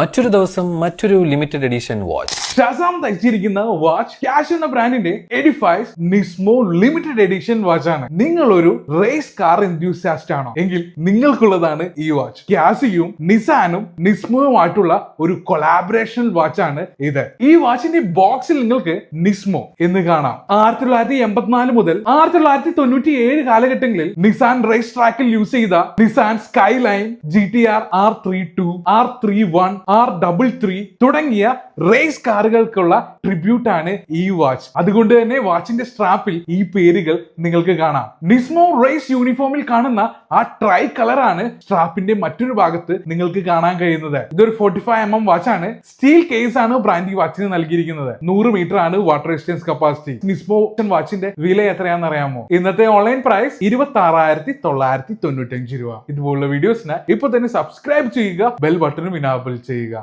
മറ്റൊരു ദിവസം മറ്റൊരു ലിമിറ്റഡ് എഡിഷൻ വാച്ച് ഷസാം തയ്ച്ചിരിക്കുന്ന വാച്ച് ക്യാഷ് എന്ന ബ്രാൻഡിന്റെ Edifice Nismo limited edition watch ആണ്. നിങ്ങൾ ഒരു റേസ് കാർ എന്ത്യൂസിയാസ്റ്റ് ആണോ? എങ്കിൽ നിങ്ങൾക്കുള്ളതാണ് ഈ വാച്ച് ക്യാസിയും നിസാനും നിസ്മോയുമായിട്ടുള്ള ഒരു കൊളാബറേഷൻ വാച്ച് ആണ് ഇത്. ഈ വാച്ചിന്റെ ബോക്സിൽ നിങ്ങൾക്ക് നിസ്മോ എന്ന് കാണാം. ആയിരത്തി തൊള്ളായിരത്തി എൺപത്തിനാല് മുതൽ ആയിരത്തി തൊള്ളായിരത്തി തൊണ്ണൂറ്റി ഏഴ് കാലഘട്ടങ്ങളിൽ നിസാൻ റേസ് ട്രാക്കിൽ യൂസ് ചെയ്ത Nissan Skyline G T R R three two R three one R double three തുടങ്ങിയ റേസ് കാറുകൾക്കുള്ള ട്രിബ്യൂട്ട് ആണ് ഈ വാച്ച് അതുകൊണ്ട് തന്നെ വാച്ചിന്റെ സ്ട്രാപ്പിൽ ഈ പേരുകൾ നിങ്ങൾക്ക് കാണാം. നിസ്മോ റേസ് യൂണിഫോമിൽ കാണുന്ന ആ ട്രൈ കളർ ആണ് സ്ട്രാപ്പിന്റെ മറ്റൊരു ഭാഗത്ത് നിങ്ങൾക്ക് കാണാൻ കഴിയുന്നത്. ഇതൊരു forty five M M watch ആണ് സ്റ്റീൽ കേസ് ആണ് ബ്രാൻഡ് വാച്ചിന് നൽകിയിരിക്കുന്നത്. നൂറ് മീറ്റർ ആണ് വാട്ടർ റെസിസ്റ്റൻസ് കപ്പാസിറ്റി നിസ്മോ വാച്ചിന്റെ വില എത്രയാണെന്ന് അറിയാമോ? ഇന്നത്തെ ഓൺലൈൻ പ്രൈസ് ഇരുപത്തി ആറായിരത്തി തൊള്ളായിരത്തി തൊണ്ണൂറ്റി അഞ്ച് രൂപ. ഇതുപോലുള്ള വീഡിയോസിന് ഇപ്പൊ തന്നെ സബ്സ്ക്രൈബ് ചെയ്യുക ബെൽ ബട്ടണും ഇനാബിൾ ചെയ്യുക.